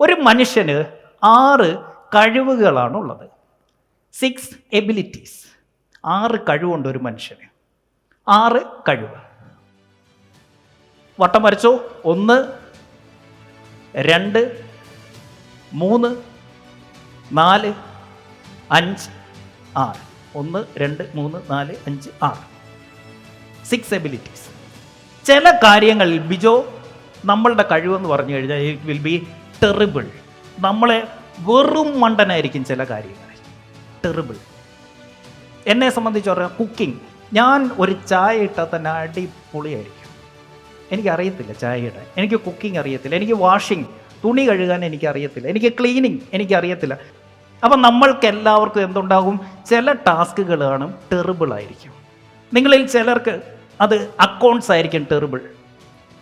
ഒരു മനുഷ്യന് ആറ് കഴിവുകളാണ് ഉള്ളത് സിക്സ് എബിലിറ്റീസ് ആറ് കഴിവുണ്ട് ഒരു മനുഷ്യന്. ആറ് കഴിവ്. വട്ടം വരച്ചോ. ഒന്ന് രണ്ട് മൂന്ന് നാല് അഞ്ച് ആറ്. ഒന്ന് രണ്ട് മൂന്ന് നാല് അഞ്ച് ആറ്. സിക്സ് എബിലിറ്റീസ് ചില കാര്യങ്ങളിൽ ബിജോ നമ്മളുടെ കഴിവെന്ന് പറഞ്ഞു കഴിഞ്ഞാൽ ഇറ്റ് വിൽ ബി ടെറിബിൾ നമ്മളെ വെറും മണ്ടനായിരിക്കും ചില കാര്യങ്ങൾ. ടെറിബിൾ എന്നെ സംബന്ധിച്ച് പറയാം കുക്കിംഗ് ഞാൻ ഒരു ചായ ഇട്ടാൽ തന്നെ അടിപൊളിയായിരിക്കും. എനിക്കറിയത്തില്ല ചായ ഇടാൻ. എനിക്ക് കുക്കിംഗ് അറിയത്തില്ല. എനിക്ക് വാഷിംഗ് തുണി കഴുകാൻ എനിക്കറിയത്തില്ല. എനിക്ക് ക്ലീനിങ് എനിക്കറിയത്തില്ല. അപ്പം നമ്മൾക്ക് എല്ലാവർക്കും എന്തുണ്ടാകും? ചില ടാസ്കുകളാണ് ടെറിബിൾ ആയിരിക്കും. നിങ്ങളിൽ ചിലർക്ക് അത് അക്കൗണ്ട്സ് ആയിരിക്കും ടെറിബിൾ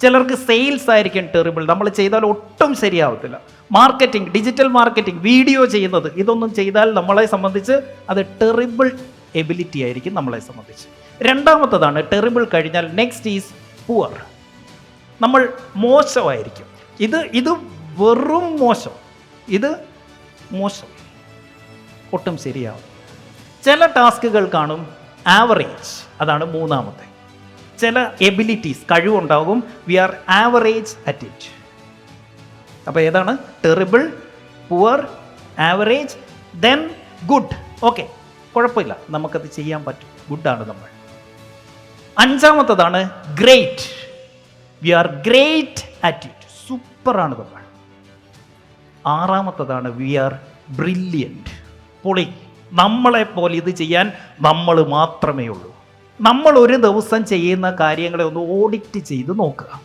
ചിലർക്ക് സെയിൽസ് ആയിരിക്കും ടെറിബിൾ നമ്മൾ ചെയ്താൽ ഒട്ടും ശരിയാവത്തില്ല. മാർക്കറ്റിംഗ് ഡിജിറ്റൽ മാർക്കറ്റിംഗ് വീഡിയോ ചെയ്യുന്നത് ഇതൊന്നും ചെയ്താൽ നമ്മളെ സംബന്ധിച്ച് അത് ടെറിബിൾ എബിലിറ്റി ആയിരിക്കും നമ്മളെ സംബന്ധിച്ച്. രണ്ടാമത്തതാണ് ടെറിബിൾ കഴിഞ്ഞാൽ നെക്സ്റ്റ് ഈസ് പുവർ നമ്മൾ മോശമായിരിക്കും. ഇത് ഇത് വെറും മോശം. ഇത് മോശം. ഒട്ടും ശരിയാവും ചില ടാസ്കുകൾ കാണും ആവറേജ് അതാണ് മൂന്നാമത്തെ. ചില abilities കഴിവുണ്ടാകും. We are average at it അപ്പോൾ ഏതാണ്? Terrible poor average then good okay കുഴപ്പമില്ല. നമുക്കത് ചെയ്യാൻ പറ്റും. ഗുഡാണ് നമ്മൾ. അഞ്ചാമത്തതാണ് great we are great at it സൂപ്പറാണ് നമ്മൾ. ആറാമത്തതാണ് വി ആർ ബ്രില്യന്റ് പൊളി. നമ്മളെ പോലെ ഇത് ചെയ്യാൻ നമ്മൾ മാത്രമേ ഉള്ളൂ. നമ്മൾ ഒരു ദിവസം ചെയ്യുന്ന കാര്യങ്ങളെ ഒന്ന് ഓഡിറ്റ് ചെയ്ത് നോക്കുക.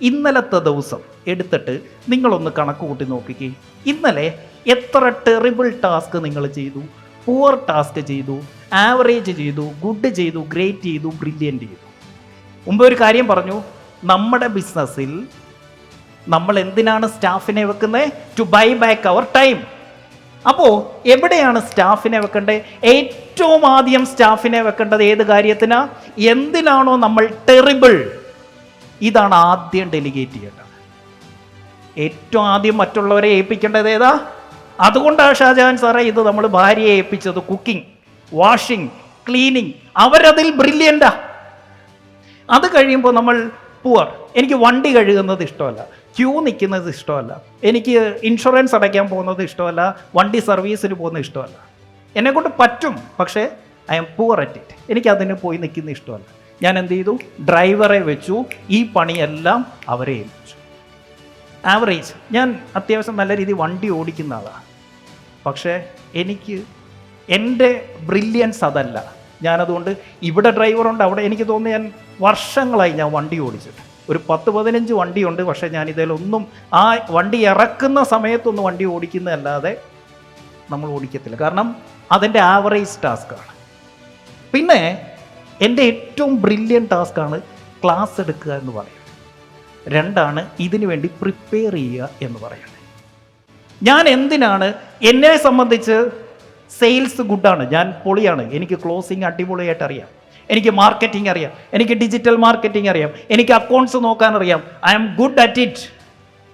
ഇന്നലത്തെ ദിവസം എടുത്തിട്ട് നിങ്ങളൊന്ന് കണക്ക് കൂട്ടി നോക്കിക്കേ. ഇന്നലെ എത്ര ടെറിബിൾ ടാസ്ക് നിങ്ങൾ ചെയ്തു? പുവർ ടാസ്ക് ചെയ്തു ആവറേജ് ചെയ്തു ഗുഡ് ചെയ്തു ഗ്രേറ്റ് ചെയ്തു ബ്രില്യന്റ് ചെയ്തു. മുമ്പ് ഒരു കാര്യം പറഞ്ഞു നമ്മുടെ ബിസിനസ്സിൽ നമ്മൾ എന്തിനാണ് സ്റ്റാഫിനെ വെക്കുന്നത് to buy back our time അപ്പോൾ എവിടെയാണ് സ്റ്റാഫിനെ വെക്കേണ്ടത്? ഏറ്റവും ആദ്യം സ്റ്റാഫിനെ വെക്കേണ്ടത് ഏത് കാര്യത്തിനാ? എന്തിനാണോ നമ്മൾ ടെറിബിൾ? ഇതാണ് ആദ്യം ഡെലിഗേറ്റ് ചെയ്യേണ്ടത്. ഏറ്റവും ആദ്യം മറ്റുള്ളവരെ ഏൽപ്പിക്കേണ്ടത് ഏതാ? അതുകൊണ്ടാണ് ഷാജഹാൻ സാറേ ഇത് നമ്മൾ ഭാര്യയെ ഏൽപ്പിച്ചത്. Cooking washing cleaning. അവരതിൽ ബ്രില്യന്റാ. അത് കഴിയുമ്പോൾ നമ്മൾ പുവർ. എനിക്ക് വണ്ടി കഴുകുന്നത് ഇഷ്ടമല്ല. ക്യൂ നിൽക്കുന്നത് ഇഷ്ടമല്ല. എനിക്ക് ഇൻഷുറൻസ് അടയ്ക്കാൻ പോകുന്നത് ഇഷ്ടമല്ല. വണ്ടി സർവീസിന് പോകുന്നത് ഇഷ്ടമല്ല. എന്നെക്കൊണ്ട് പറ്റും പക്ഷേ I'm poor at it എനിക്ക് പോയി നിൽക്കുന്ന ഇഷ്ടമല്ല. ഞാൻ എന്ത് ചെയ്തു? ഡ്രൈവറെ വെച്ചു. ഈ പണിയെല്ലാം അവരെ ഏൽപ്പിച്ചു. ആവറേജ് ഞാൻ അത്യാവശ്യം നല്ല രീതിയിൽ വണ്ടി ഓടിക്കുന്ന ആളാണ് പക്ഷേ എനിക്ക് എന്റെ ബ്രില്യൻസ് അതല്ല. ഞാനതുകൊണ്ട് ഇവിടെ ഡ്രൈവറുണ്ട് അവിടെ എനിക്ക് തോന്നുന്നു ഞാൻ വർഷങ്ങളായി ഞാൻ വണ്ടി ഓടിച്ചിട്ട് ഒരു പത്ത് പതിനഞ്ച് വണ്ടിയുണ്ട്. പക്ഷേ ഞാൻ ഇതിലൊന്നും ആ വണ്ടി ഇറക്കുന്ന സമയത്തൊന്നും വണ്ടി ഓടിക്കുന്നതല്ലാതെ നമ്മൾ ഓടിക്കത്തില്ല. കാരണം അതിന്റെ ആവറേജ് ടാസ്ക്കാണ് പിന്നെ എന്റെ ഏറ്റവും ബ്രില്യൻ ടാസ്ക്കാണ് ക്ലാസ് എടുക്കുക എന്ന് പറയുന്നത്. രണ്ടാണ് ഇതിനു വേണ്ടി പ്രിപ്പയർ ചെയ്യുക എന്ന് പറയുന്നത്. ഞാൻ എന്തിനാണ് എന്നെ സംബന്ധിച്ച് സെയിൽസ് ഗുഡാണ് ഞാൻ പൊളിയാണ്. എനിക്ക് ക്ലോസിങ് അടിപൊളിയായിട്ട് അറിയാം എനിക്ക് മാർക്കറ്റിംഗ് അറിയാം. എനിക്ക് ഡിജിറ്റൽ മാർക്കറ്റിംഗ് അറിയാം. എനിക്ക് അക്കൗണ്ട്സ് നോക്കാൻ അറിയാം. I am good at it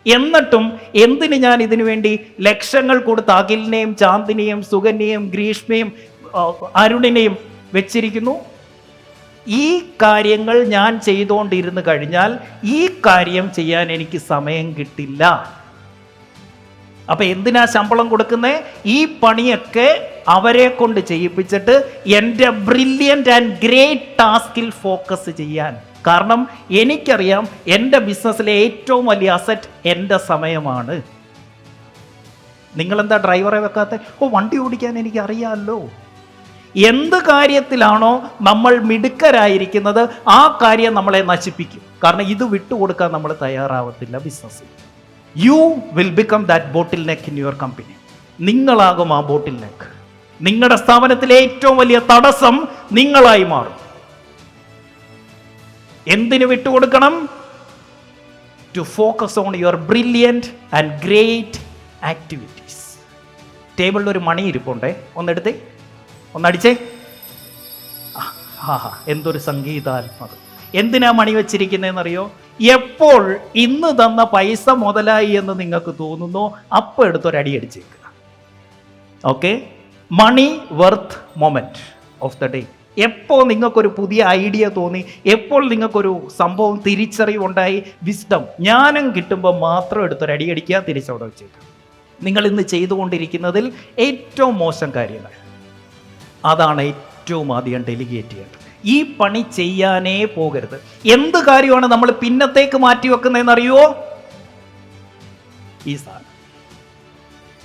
എന്നിട്ടും എന്തിന് ഞാൻ ഇതിനു വേണ്ടി ലക്ഷങ്ങൾ കൊടുത്ത് അഖിലിനെയും ചാന്ദിനെയും സുകന്യയും ഗ്രീഷ്മയും അരുണിനെയും വെച്ചിരിക്കുന്നു? ഈ കാര്യങ്ങൾ ഞാൻ ചെയ്തുകൊണ്ടിരുന്ന് കഴിഞ്ഞാൽ ഈ കാര്യം ചെയ്യാൻ എനിക്ക് സമയം കിട്ടില്ല. അപ്പൊ എന്തിനാ ശമ്പളം കൊടുക്കുന്നത് ഈ പണിയൊക്കെ അവരെ കൊണ്ട് ചെയ്യിപ്പിച്ചിട്ട് എന്റെ ബ്രില്യന്റ് ആൻഡ് ഗ്രേറ്റ് ടാസ്കിൽ ഫോക്കസ് ചെയ്യാൻ. കാരണം എനിക്കറിയാം എന്റെ ബിസിനസ്സിലെ ഏറ്റവും വലിയ അസറ്റ് എന്റെ സമയമാണ്. നിങ്ങളെന്താ ഡ്രൈവറെ വെക്കാത്ത? ഓ വണ്ടി ഓടിക്കാൻ എനിക്കറിയാമല്ലോ എന്ത് കാര്യത്തിലാണോ നമ്മൾ മിടുക്കരായിരിക്കുന്നത് ആ കാര്യം നമ്മളെ നശിപ്പിക്കും. കാരണം ഇത് വിട്ടുകൊടുക്കാൻ നമ്മൾ തയ്യാറാവത്തില്ല ബിസിനസ്സിൽ you will become that bottleneck in your company നിങ്ങളാകും ആ ബോട്ടിൽ നെക്ക് നിങ്ങളുടെ സ്ഥാപനത്തിലെ ഏറ്റവും വലിയ തടസ്സം നിങ്ങളായി മാറും. എന്തിനു വിട്ടുകൊടുക്കണം? To focus on your brilliant and great activities ടേബിളിൽ ഒരു മണി ഇരിപ്പുണ്ടേ. ഒന്നെടുത്തേ. ഒന്നടിച്ചേ. ആ, ആ ഹാ എന്തൊരു സംഗീതാത്മകം. എന്തിനാ മണി വെച്ചിരിക്കുന്നതെന്നറിയോ എപ്പോൾ ഇന്ന് തന്ന പൈസ മുതലായി എന്ന് നിങ്ങൾക്ക് തോന്നുന്നു അപ്പോൾ എടുത്തൊരടി അടിച്ചേക്കുക. Okay? Money worth moment of the day എപ്പോൾ നിങ്ങൾക്കൊരു പുതിയ ഐഡിയ തോന്നി എപ്പോൾ നിങ്ങൾക്കൊരു സംഭവം തിരിച്ചറിവുണ്ടായി വിസ്ഡം ജ്ഞാനം കിട്ടുമ്പോൾ മാത്രം എടുത്തൊരു അടിയടിക്കുക തിരിച്ചവിടെ വെച്ചേക്കുക. നിങ്ങൾ ഇന്ന് ചെയ്തുകൊണ്ടിരിക്കുന്നതിൽ ഏറ്റവും മോശം കാര്യങ്ങൾ. അതാണ് ഏറ്റവും ആദ്യം ഡെലിഗേറ്റ് ചെയ്യേണ്ടത്. ഈ പണി ചെയ്യാനേ പോകരുത്. എന്ത് കാര്യമാണ് നമ്മൾ പിന്നത്തേക്ക് മാറ്റി വെക്കുന്നതെന്നറിയോ ഈ സാധനം.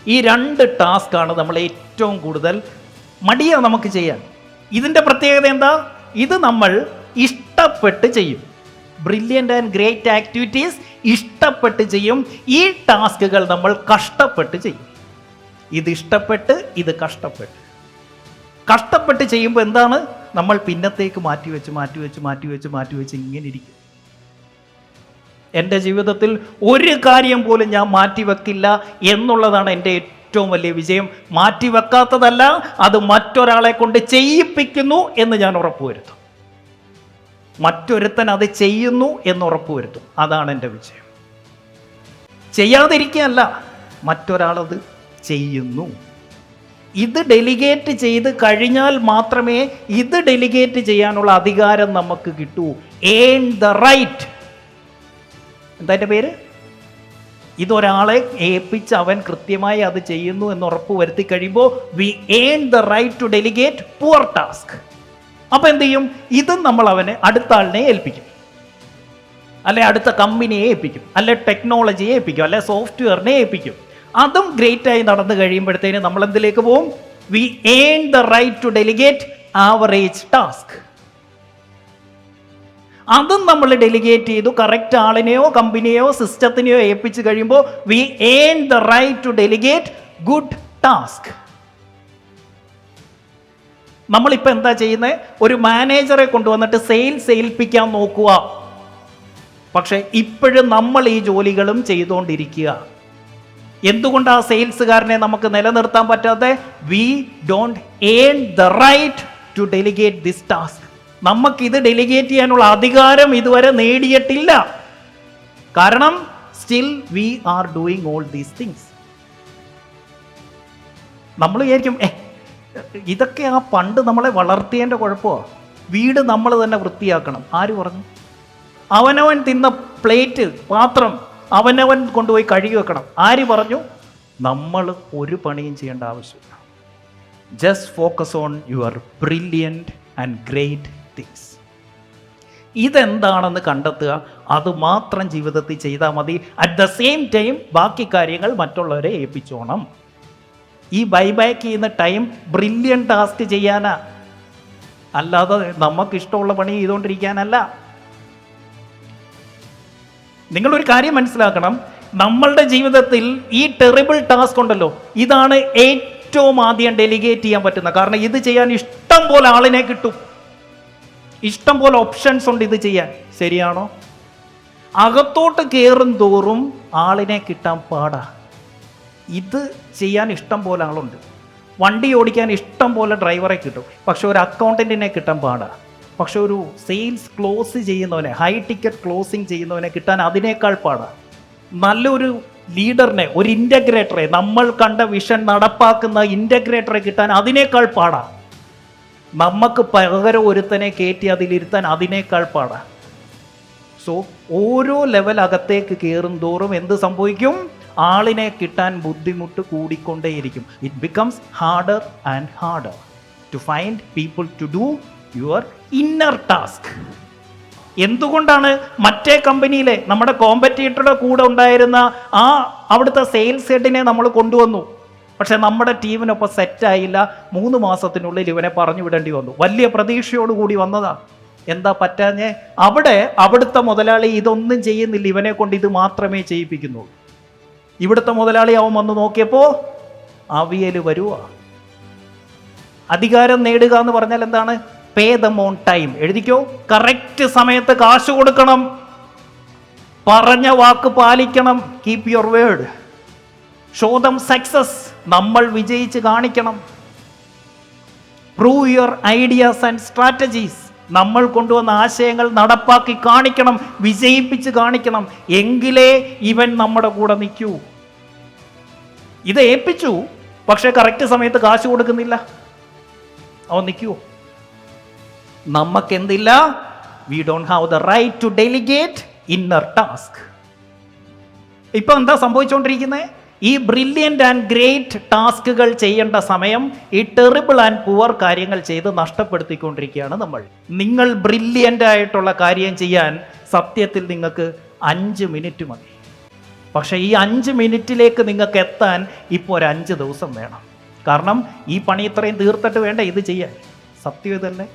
ഈ രണ്ട് ടാസ്ക്കാണ് നമ്മൾ ഏറ്റവും കൂടുതൽ മടിയ നമുക്ക് ചെയ്യാൻ. ഇതിന്റെ പ്രത്യേകത എന്താ? ഇത് നമ്മൾ ഇഷ്ടപ്പെട്ട് ചെയ്യും. ബ്രില്യന്റ് ആൻഡ് ഗ്രേറ്റ് ആക്ടിവിറ്റീസ് ഇഷ്ടപ്പെട്ട് ചെയ്യും. ഈ ടാസ്കുകൾ നമ്മൾ കഷ്ടപ്പെട്ട് ചെയ്യും. ഇത് ഇഷ്ടപ്പെട്ട് ഇത് കഷ്ടപ്പെട്ട്. കഷ്ടപ്പെട്ട് ചെയ്യുമ്പോൾ എന്താണ്? നമ്മൾ പിന്നത്തേക്ക് മാറ്റി വെച്ച് മാറ്റി വെച്ച് മാറ്റി വെച്ച് മാറ്റി വെച്ച് ഇങ്ങനെ ഇരിക്കും. എന്റെ ജീവിതത്തിൽ ഒരു കാര്യം പോലും ഞാൻ മാറ്റിവെക്കില്ല എന്നുള്ളതാണ് എന്റെ ഏറ്റവും വലിയ വിജയം. മാറ്റിവെക്കാത്തതല്ല അത് മറ്റൊരാളെ കൊണ്ട് ചെയ്യിപ്പിക്കുന്നു എന്ന് ഞാൻ ഉറപ്പുവരുത്തും. മറ്റൊരുത്തൻ അത് ചെയ്യുന്നു എന്ന് ഉറപ്പുവരുത്തും. അതാണ് എന്റെ വിജയം. ചെയ്യാതിരിക്കുകയല്ല മറ്റൊരാളത് ചെയ്യുന്നു. ഇത് ഡെലിഗേറ്റ് ചെയ്ത് കഴിഞ്ഞാൽ മാത്രമേ ഇത് ഡെലിഗേറ്റ് ചെയ്യാനുള്ള അധികാരം നമുക്ക് കിട്ടൂ. ഏൺ ദ റൈറ്റ് എന്താ എന്റെ പേര്? ഇതൊരാളെ ഏൽപ്പിച്ച് അവൻ കൃത്യമായി അത് ചെയ്യുന്നു എന്ന് ഉറപ്പ് വരുത്തി കഴിയുമ്പോൾ we earn the right to delegate poor task അപ്പോൾ എന്ത് ചെയ്യും? ഇതും നമ്മൾ അവനെ അടുത്ത ആളിനെ ഏൽപ്പിക്കും. അല്ലെ അടുത്ത കമ്പനിയെ ഏൽപ്പിക്കും. അല്ലെ ടെക്നോളജിയെ ഏൽപ്പിക്കും. അല്ലെ സോഫ്റ്റ്വെയറിനെ ഏൽപ്പിക്കും. അതും ഗ്രേറ്റ് ആയി നടന്നു കഴിയുമ്പോഴത്തേന് നമ്മൾ എന്തിലേക്ക് പോവും? We earn the right to delegate average task അതും നമ്മൾ ഡെലിഗേറ്റ് ചെയ്തു. കറക്റ്റ് ആളിനെയോ കമ്പനിയോ സിസ്റ്റത്തിനെയോ ഏൽപ്പിച്ചു കഴിയുമ്പോൾ we earn the right to delegate good task നമ്മളിപ്പോൾ എന്താ ചെയ്യുന്നത് ഒരു മാനേജറെ കൊണ്ടുവന്നിട്ട് സെയിൽസ് ഏൽപ്പിക്കാൻ നോക്കുക. പക്ഷെ ഇപ്പോഴും നമ്മൾ ഈ ജോലികളും ചെയ്തുകൊണ്ടിരിക്കുക. എന്തുകൊണ്ട് ആ സെയിൽസുകാരനെ നമുക്ക് നിലനിർത്താൻ പറ്റാതെ we don't earn the right to delegate this task നമുക്കിത് ഡെലിഗേറ്റ് ചെയ്യാനുള്ള അധികാരം ഇതുവരെ നേടിയിട്ടില്ല. കാരണം still we are doing all these things നമ്മൾ വിചാരിക്കും ഏ ഇതൊക്കെ ആ പണ്ട് നമ്മളെ വളർത്തിയതിന്റെ കുഴപ്പമാണ് വീട് നമ്മൾ തന്നെ വൃത്തിയാക്കണം. ആര് പറഞ്ഞു? അവനവൻ തിന്ന പ്ലേറ്റ് പാത്രം അവനവൻ കൊണ്ടുപോയി കഴുകി വെക്കണം. ആര് പറഞ്ഞു? നമ്മൾ ഒരു പണിയും ചെയ്യേണ്ട ആവശ്യമില്ല. Just focus on your brilliant and great things ഇതെന്താണെന്ന് കണ്ടെത്തുക അത് മാത്രം ജീവിതത്തിൽ ചെയ്താൽ മതി. അറ്റ് ദ സെയിം ടൈം ബാക്കി കാര്യങ്ങൾ മറ്റുള്ളവരെ ഏൽപ്പിച്ചോണം. ഈ ബൈബാക്ക് ചെയ്യുന്ന ടൈം ബ്രില്യൻ ടാസ്ക് ചെയ്യാനാ. അല്ലാതെ നമുക്ക് ഇഷ്ടമുള്ള പണി ചെയ്തുകൊണ്ടിരിക്കാനല്ല. നിങ്ങളൊരു കാര്യം മനസ്സിലാക്കണം. നമ്മളുടെ ജീവിതത്തിൽ ഈ ടെറിബിൾ ടാസ്ക് ഉണ്ടല്ലോ. ഇതാണ് ഏറ്റവും ആദ്യം ഡെലിഗേറ്റ് ചെയ്യാൻ പറ്റുന്നത്. കാരണം ഇത് ചെയ്യാൻ ഇഷ്ടം പോലെ ആളിനെ കിട്ടും. ഇഷ്ടം പോലെ ഓപ്ഷൻസ് ഉണ്ട് ഇത് ചെയ്യാൻ. ശരിയാണോ? അകത്തോട്ട് കയറും തോറും ആളിനെ കിട്ടാൻ പാടാ. ഇത് ചെയ്യാൻ ഇഷ്ടം പോലെ ആളുണ്ട്. വണ്ടി ഓടിക്കാൻ ഇഷ്ടം പോലെ ഡ്രൈവറെ കിട്ടും. പക്ഷെ ഒരു അക്കൗണ്ടന്റിനെ കിട്ടാൻ പാടാ. പക്ഷെ ഒരു സെയിൽസ് ക്ലോസ് ചെയ്യുന്നവനെ ഹൈ ടിക്കറ്റ് ക്ലോസിങ് ചെയ്യുന്നവനെ കിട്ടാൻ അതിനേക്കാൾ പാടാ. നല്ലൊരു ലീഡറിനെ ഒരു ഇന്റഗ്രേറ്ററെ നമ്മൾ കണ്ട വിഷൻ നടപ്പാക്കുന്ന ഇന്റഗ്രേറ്ററെ കിട്ടാൻ അതിനേക്കാൾ പാടാ. നമുക്ക് പകരം ഒരുത്തനെ കയറ്റി അതിലിരുത്താൻ അതിനേക്കാൾ പാടാ. സോ ഓരോ ലെവൽ അകത്തേക്ക് കയറും തോറും എന്ത് സംഭവിക്കും? ആളിനെ കിട്ടാൻ ബുദ്ധിമുട്ട് കൂടിക്കൊണ്ടേയിരിക്കും. It becomes harder and harder to find people to do your inner task എന്തുകൊണ്ടാണ് മറ്റേ കമ്പനിയിലെ നമ്മുടെ കോമ്പറ്റീറ്ററുടെ കൂടെ ഉണ്ടായിരുന്ന ആ അവിടുത്തെ സെയിൽസ് ഹെഡിനെ നമ്മൾ കൊണ്ടുവന്നു? പക്ഷെ നമ്മുടെ ടീമിനൊപ്പം സെറ്റായില്ല. മൂന്ന് മാസത്തിനുള്ളിൽ ഇവനെ പറഞ്ഞു വിടേണ്ടി വന്നു. വലിയ പ്രതീക്ഷയോടുകൂടി വന്നതാ. എന്താ പറ്റാഞ്ഞേ? അവിടെ അവിടുത്തെ മുതലാളി ഇതൊന്നും ചെയ്യുന്നില്ല. ഇവനെ കൊണ്ട് ഇത് മാത്രമേ ചെയ്യിപ്പിക്കുന്നുള്ളൂ. ഇവിടുത്തെ മുതലാളി അവൻ വന്ന് നോക്കിയപ്പോൾ അവിയൽ വരുവാ. അധികാരം നേടുക എന്ന് പറഞ്ഞാൽ എന്താണ്? പേ ദ മോൺ ടൈം എഴുതിക്കോ? കറക്റ്റ് സമയത്ത് കാശ് കൊടുക്കണം. പറഞ്ഞ വാക്ക് പാലിക്കണം. Keep your word show them success നമ്മൾ വിജയിച്ച് കാണിക്കണം. Prove your ideas and strategies നമ്മൾ കൊണ്ടുവന്ന ആശയങ്ങൾ നടപ്പാക്കി കാണിക്കണം വിജയിപ്പിച്ച് കാണിക്കണം. എങ്കിലേ ഇവൻ നമ്മുടെ കൂടെ നിൽക്കൂ ഇത് ഏൽപ്പിച്ചു പക്ഷേ കറക്റ്റ് സമയത്ത് കാശ് കൊടുക്കുന്നില്ല. അവൻ നിൽക്കുവോ നമുക്കെന്തില്ല we don't have the right to delegate inner task ഇപ്പം എന്താ സംഭവിച്ചുകൊണ്ടിരിക്കുന്നത് ഈ ബ്രില്യന്റ് ആൻഡ് ഗ്രേറ്റ് ടാസ്കുകൾ ചെയ്യേണ്ട സമയം ഈ ടെറിബിൾ ആൻഡ് പുവർ കാര്യങ്ങൾ ചെയ്ത് നഷ്ടപ്പെടുത്തിക്കൊണ്ടിരിക്കുകയാണ് നമ്മൾ. നിങ്ങൾ ബ്രില്യന്റ് ആയിട്ടുള്ള കാര്യം ചെയ്യാൻ സത്യത്തിൽ നിങ്ങൾക്ക് അഞ്ച് മിനിറ്റ് മതി. പക്ഷേ ഈ അഞ്ച് മിനിറ്റിലേക്ക് നിങ്ങൾക്ക് എത്താൻ ഇപ്പോൾ ഒരു അഞ്ച് ദിവസം വേണം. കാരണം ഈ പണി ഇത്രയും തീർത്തിട്ട് വേണ്ട ഇത് ചെയ്യാൻ. സത്യം ഇതല്ലേ?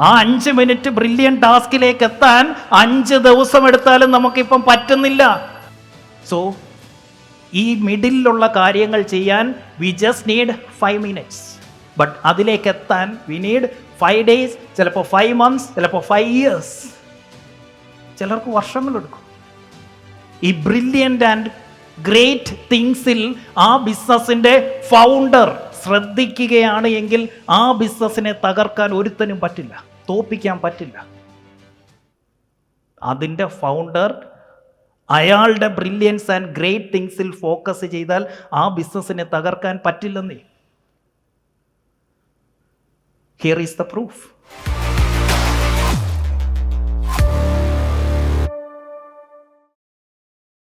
ആ അഞ്ച് മിനിറ്റ് ബ്രില്യൻ ടാസ്കിലേക്ക് എത്താൻ അഞ്ച് ദിവസം എടുത്താലും നമുക്കിപ്പം പറ്റുന്നില്ല. സോ ഈ മിഡിലുള്ള കാര്യങ്ങൾ ചെയ്യാൻ we just need five minutes but അതിലേക്ക് എത്താൻ വി നീഡ് ഫൈവ് ഡേയ്സ് ചിലപ്പോൾ ഫൈവ് മന്ത്സ് ചിലപ്പോൾ ഫൈവ് ഇയേഴ്സ് ചിലർക്ക് വർഷങ്ങളെടുക്കും. ഈ ബ്രില്യന്റ് ആൻഡ് ഗ്രേറ്റ് തിങ്സിൽ ആ ബിസിനസ്സിന്റെ ഫൗണ്ടർ ശ്രദ്ധിക്കുകയാണ് എങ്കിൽ ആ ബിസിനസ്സിനെ തകർക്കാൻ ഒരുത്തനും പറ്റില്ല തോപ്പിക്കാൻ പറ്റില്ല. അതിന്റെ ഫൗണ്ടർ അയാളുടെ ബ്രില്യൻസ് ആൻഡ് ഗ്രേറ്റ് തിങ്സിൽ ഫോക്കസ് ചെയ്താൽ ആ ബിസിനസ്സിനെ തകർക്കാൻ പറ്റില്ലെന്നേ. Here is the proof